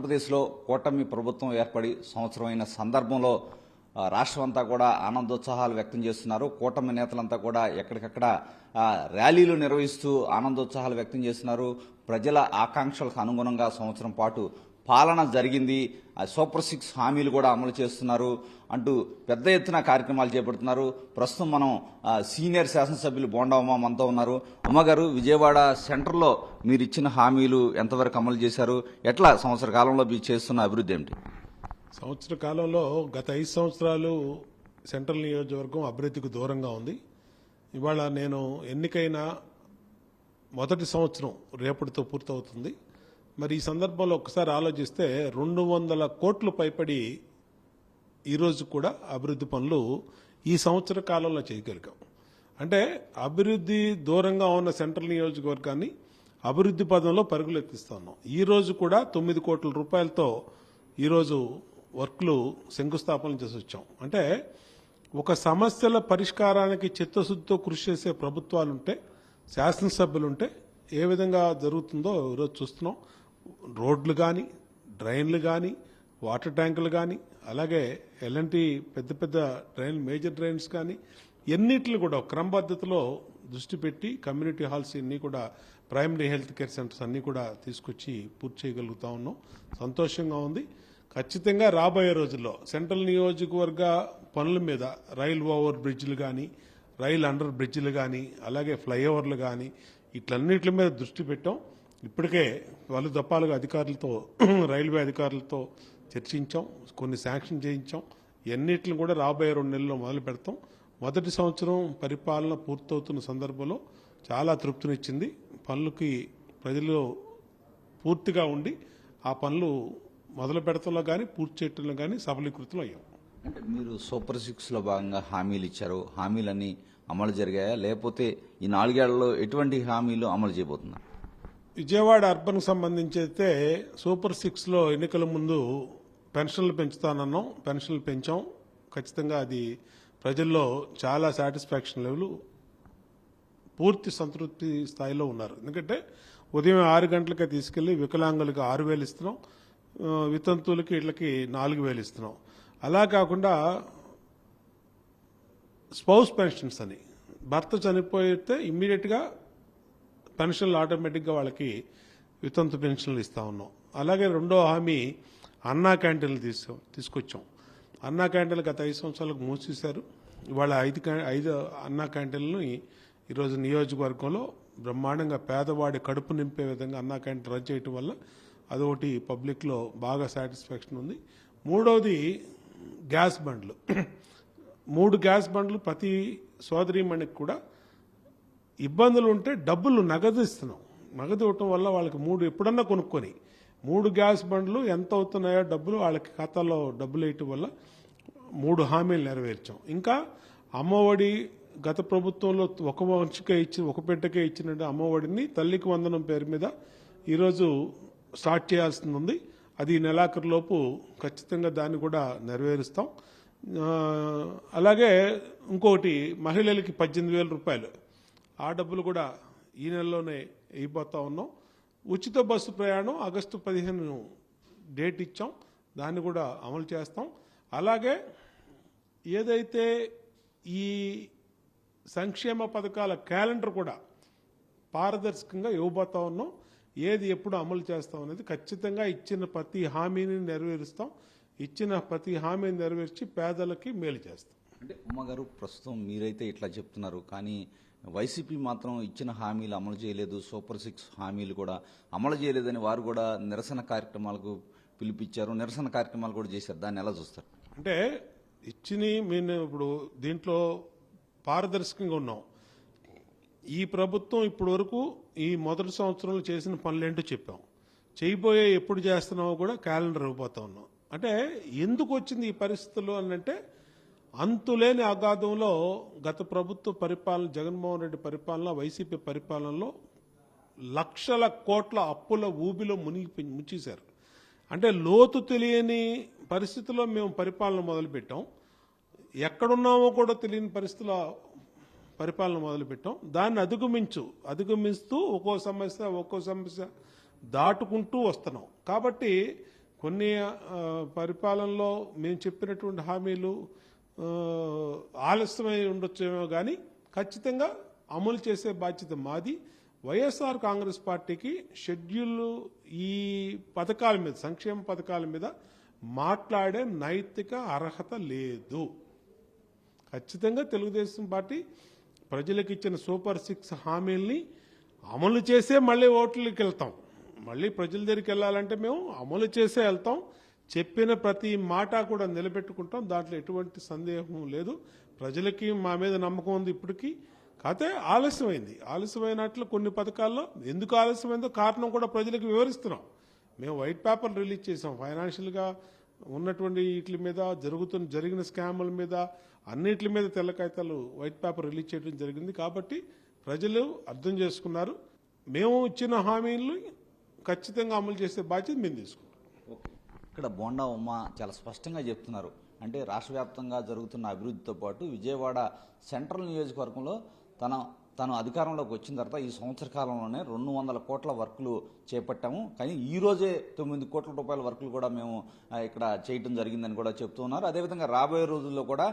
ఆంధ్రప్రదేశ్లో కూటమి ప్రభుత్వం ఏర్పడి సంవత్సరమైన సందర్భంలో రాష్ట్రం అంతా కూడా ఆనందోత్సాహాలు వ్యక్తం చేస్తున్నారు. కూటమి నేతలంతా కూడా ఎక్కడికక్కడ ర్యాలీలు నిర్వహిస్తూ ఆనందోత్సాహాలు వ్యక్తం చేస్తున్నారు. ప్రజల ఆకాంక్షలకు అనుగుణంగా సంవత్సరం పాటు పాలన జరిగింది. ఆ, సూపర్ సిక్స్ హామీలు కూడా అమలు చేస్తున్నారు అంటూ పెద్ద ఎత్తున కార్యక్రమాలు చేపడుతున్నారు. ప్రస్తుతం మనం సీనియర్ శాసనసభ్యులు బోండమ్మ మనతో ఉన్నారు. అమ్మగారు విజయవాడ సెంటర్లో మీరు ఇచ్చిన హామీలు ఎంతవరకు అమలు చేశారు? ఎట్లా సంవత్సర కాలంలో మీరు చేస్తున్న అభివృద్ధి ఏమిటి? సంవత్సర కాలంలో గత ఐదు సంవత్సరాలు సెంట్రల్ నియోజకవర్గం అభివృద్ధికి దూరంగా ఉంది. ఇవాళ నేను ఎన్నికైన మొదటి సంవత్సరం రేపటితో పూర్తవుతుంది. మరి ఈ సందర్భంలో ఒకసారి ఆలోచిస్తే రెండు వందల కోట్లు పైపడి ఈరోజు కూడా అభివృద్ధి పనులు ఈ సంవత్సర కాలంలో చేయగలిగాం. అంటే అభివృద్ధి దూరంగా ఉన్న సెంట్రల్ నియోజకవర్గాన్ని అభివృద్ధి పదంలో పరుగులెత్తిస్తున్నాం ఈరోజు కూడా తొమ్మిది కోట్ల రూపాయలతో ఈరోజు వర్క్లు శంకుస్థాపన చేసి వచ్చాం. అంటే ఒక సమస్యల పరిష్కారానికి చిత్తశుద్ధితో కృషి చేసే ప్రభుత్వాలుంటే శాసనసభ్యులుంటే ఏ విధంగా జరుగుతుందో ఈరోజు చూస్తున్నాం. రోడ్లు కానీ డ్రైన్లు కానీ వాటర్ ట్యాంకులు కానీ అలాగే ఎలాంటి పెద్ద పెద్ద డ్రైన్ మేజర్ డ్రైన్స్ కానీ ఎన్నిట్లు కూడా క్రమబద్ధతలో దృష్టి పెట్టి కమ్యూనిటీ హాల్స్ అన్నీ కూడా ప్రైమరీ హెల్త్ కేర్ సెంటర్స్ అన్నీ కూడా తీసుకొచ్చి పూర్తి చేయగలుగుతా ఉన్నాం. సంతోషంగా ఉంది. ఖచ్చితంగా రాబోయే రోజుల్లో సెంట్రల్ నియోజకవర్గ పనుల మీద రైల్ ఓవర్ బ్రిడ్జ్లు కానీ రైల్ అండర్ బ్రిడ్జ్లు కానీ అలాగే ఫ్లైఓవర్లు కానీ ఇట్లన్నిటి మీద దృష్టి పెట్టాం. ఇప్పటికే వాళ్ళు దప్పాలుగా అధికారులతో రైల్వే అధికారులతో చర్చించాం కొన్ని శాంక్షన్ చేయించాం. ఎన్నిటిని కూడా రాబోయే రెండు నెలల్లో మొదలు పెడతాం. మొదటి సంవత్సరం పరిపాలన పూర్తవుతున్న సందర్భంలో చాలా తృప్తినిచ్చింది. పనులకి ప్రజలు పూర్తిగా ఉండి ఆ పనులు మొదలు పెడతంలో కానీ పూర్తి చేయటంలో కానీ సఫలీకృతం అయ్యాం. అంటే మీరు సూపర్ సిక్స్లో భాగంగా హామీలు ఇచ్చారు. హామీలన్నీ అమలు జరిగాయా? లేకపోతే ఈ నాలుగేళ్ళలో ఎటువంటి హామీలు అమలు చేయబోతున్నారు విజయవాడ అర్బన్కి సంబంధించి అయితే సూపర్ సిక్స్లో ఎన్నికల ముందు పెన్షన్లు పెంచుతానన్నాం పెన్షన్లు పెంచాం. ఖచ్చితంగా అది ప్రజల్లో చాలా సాటిస్ఫాక్షన్ లెవెల్ పూర్తి సంతృప్తి స్థాయిలో ఉన్నారు. ఎందుకంటే ఉదయం ఆరు గంటలకే తీసుకెళ్ళి వికలాంగులకు ఆరు వేలు ఇస్తున్నాం వితంతువులకి ఇళ్ళకి నాలుగు వేలు ఇస్తున్నాం. అలా కాకుండా స్పౌస్ పెన్షన్స్ అని భర్త చనిపోయితే ఇమ్మీడియట్గా పెన్షన్లు ఆటోమేటిక్గా వాళ్ళకి వితంతు పెన్షన్లు ఇస్తా ఉన్నాం. అలాగే రెండో హామీ అన్నా క్యాంటీన్లు తీసు తీసుకొచ్చాం. అన్నా క్యాంటీన్లు గత ఐదు సంవత్సరాలకు మూసేశారు. ఇవాళ ఐదు క్యా- ఐదు అన్నా క్యాంటీన్లని ఈరోజు నియోజకవర్గంలో బ్రహ్మాండంగా పేదవాడి కడుపు నింపే విధంగా అన్నా క్యాంటీన్ రన్ చేయటం వల్ల అదొకటి పబ్లిక్లో బాగా సాటిస్ఫాక్షన్ ఉంది. మూడవది గ్యాస్ బండ్లు. మూడు గ్యాస్ బండ్లు ప్రతి సోదరీమణికి కూడా ఇబ్బందులు ఉంటే డబ్బులు నగదు ఇస్తున్నాం. నగదు ఇవ్వటం వల్ల వాళ్ళకి మూడు ఎప్పుడన్నా కొనుక్కొని మూడు గ్యాస్ బండ్లు ఎంత అవుతున్నాయో డబ్బులు వాళ్ళకి ఖాతాలో డబ్బులు వేయటం వల్ల మూడు హామీలు నెరవేర్చాం. ఇంకా అమ్మఒడి గత ప్రభుత్వంలో ఒక మనిషికే ఇచ్చి ఒక పెట్టకే ఇచ్చిన అమ్మఒడిని తల్లికి వందనం పేరు మీద ఈరోజు స్టార్ట్ చేయాల్సి ఉంది అది నెలాఖరులోపు ఖచ్చితంగా దాన్ని కూడా నెరవేరుస్తాం. అలాగే ఇంకొకటి మహిళలకి పద్దెనిమిది వేల రూపాయలు. ఆ డబ్బులు కూడా ఈ నెలలోనే అయిపోతా ఉన్నాం. ఉచిత బస్సు ప్రయాణం ఆగస్టు పదిహేను డేట్ ఇచ్చాం. దాన్ని కూడా అమలు చేస్తాం. అలాగే ఏదైతే ఈ సంక్షేమ పథకాల క్యాలెండర్ కూడా పారదర్శకంగా ఇవ్వబోతా ఉన్నాం. ఏది ఎప్పుడు అమలు చేస్తాం అనేది ఖచ్చితంగా ఇచ్చిన ప్రతి హామీని నెరవేరుస్తాం. ఇచ్చిన ప్రతి హామీని నెరవేర్చి పేదలకి మేలు చేస్తాం. అంటే అమ్మగారు ప్రస్తుతం మీరైతే ఇట్లా చెప్తున్నారు. కానీ వైసీపీ మాత్రం ఇచ్చిన హామీలు అమలు చేయలేదు. సూపర్ సిక్స్ హామీలు కూడా అమలు చేయలేదని వారు కూడా నిరసన కార్యక్రమాలకు పిలిపించారు. నిరసన కార్యక్రమాలు కూడా చేశారు. దాన్ని ఎలా చూస్తారు? అంటే ఇచ్చిని మేము ఇప్పుడు దీంట్లో పారదర్శకంగా ఉన్నాం. ఈ ప్రభుత్వం ఇప్పటి వరకు ఈ మొదటి సంవత్సరంలో చేసిన పనులేంటో చెప్పాం. చేయబోయే ఎప్పుడు చేస్తున్నామో కూడా క్యాలెండర్ ఇవ్వబోతా ఉన్నాం. అంటే ఎందుకు వచ్చింది ఈ పరిస్థితులు అని అంటే అంతులేని అగాధంలో గత ప్రభుత్వ పరిపాలన జగన్మోహన్ రెడ్డి పరిపాలన వైసీపీ పరిపాలనలో లక్షల కోట్ల అప్పుల ఊబిలో మునిగి ముంచేశారు అంటే లోతు తెలియని పరిస్థితిలో మేము పరిపాలన మొదలుపెట్టాం. ఎక్కడున్నామో కూడా తెలియని పరిస్థితిలో పరిపాలన మొదలుపెట్టాం. దాన్ని అధిగమించు అధిగమిస్తూ ఒక్కో సమస్య ఒక్కో సమస్య దాటుకుంటూ వస్తున్నాం. కాబట్టి కొన్ని పరిపాలనలో మేము చెప్పినటువంటి హామీలు ఆలస్యమై ఉండొచ్చేమో కానీ ఖచ్చితంగా అమలు చేసే బాధ్యత మాది. వైఎస్ఆర్ కాంగ్రెస్ పార్టీకి షెడ్యూల్ ఈ పథకాల మీద సంక్షేమ పథకాల మీద మాట్లాడే నైతిక అర్హత లేదు. ఖచ్చితంగా తెలుగుదేశం పార్టీ ప్రజలకు ఇచ్చిన సూపర్ సిక్స్ హామీల్ని అమలు చేసే మళ్ళీ ఓట్లకి వెళ్తాం. మళ్ళీ ప్రజల దగ్గరికి వెళ్ళాలంటే మేము అమలు చేసే వెళ్తాం. చెప్పిన ప్రతి మాట కూడా నిలబెట్టుకుంటాం. దాంట్లో ఎటువంటి సందేహం లేదు. ప్రజలకి మా మీద నమ్మకం ఉంది ఇప్పటికీ. కాకపోతే ఆలస్యమైంది. ఆలస్యమైనట్లు కొన్ని పథకాల్లో ఎందుకు ఆలస్యమైందో కారణం కూడా ప్రజలకు వివరిస్తున్నాం. మేము వైట్ పేపర్ రిలీజ్ చేసాం ఫైనాన్షియల్గా ఉన్నటువంటి వీటి మీద జరుగుతున్న జరిగిన స్కాముల మీద అన్నిటి మీద తెల్ల కాగితాలు వైట్ పేపర్ రిలీజ్ చేయడం జరిగింది కాబట్టి ప్రజలు అర్థం చేసుకున్నారు. మేము ఇచ్చిన హామీలు ఖచ్చితంగా అమలు చేసే బాధ్యత మేము తీసుకున్నాం. ఇక్కడ బోండా ఉమ్మ చాలా స్పష్టంగా చెప్తున్నారు. అంటే రాష్ట్ర వ్యాప్తంగా జరుగుతున్న అభివృద్ధితో పాటు విజయవాడ సెంట్రల్ నియోజకవర్గంలో తన తను అధికారంలోకి వచ్చిన తర్వాత ఈ సంవత్సర కాలంలోనే రెండు వందల కోట్ల వర్కులు చేపట్టాము. కానీ ఈ రోజే తొమ్మిది కోట్ల రూపాయల వర్కులు కూడా మేము ఇక్కడ చేయటం జరిగిందని కూడా చెప్తున్నారు అదేవిధంగా రాబోయే రోజుల్లో కూడా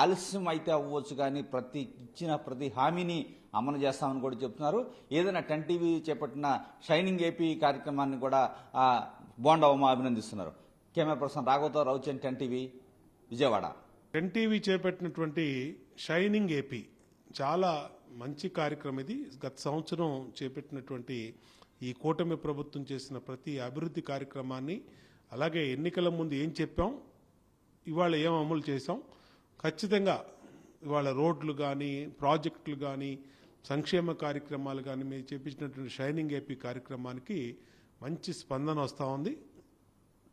ఆలస్యం అయితే అవ్వచ్చు కానీ ప్రతి ఇచ్చిన ప్రతి హామీని అమలు చేస్తామని కూడా చెప్తున్నారు. ఏదైనా టెన్ టీవీ చేపట్టిన షైనింగ్ ఏపీ కార్యక్రమాన్ని కూడా బోండవమ్మ బోండా ఉమ్మ అభినందిస్తున్నారు. కెమెరా పర్సన్ రాఘవతో రౌచన్ టెన్ టీవీ విజయవాడ. ఎన్టీవీ చేపట్టినటువంటి షైనింగ్ ఏపీ చాలా మంచి కార్యక్రమం ఇది. గత సంవత్సరం చేపట్టినటువంటి ఈ కూటమి ప్రభుత్వం చేసిన ప్రతి అభివృద్ధి కార్యక్రమాన్ని అలాగే ఎన్నికల ముందు ఏం చెప్పాం ఇవాళ ఏం అమలు చేశాం ఖచ్చితంగా ఇవాళ రోడ్లు కానీ ప్రాజెక్టులు కానీ సంక్షేమ కార్యక్రమాలు కానీ మీరు చేపించినటువంటి షైనింగ్ ఏపీ కార్యక్రమానికి మంచి స్పందన వస్తూ ఉంది.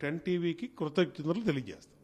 టెన్ టీవీకి కృతజ్ఞతలు తెలియజేస్తాం.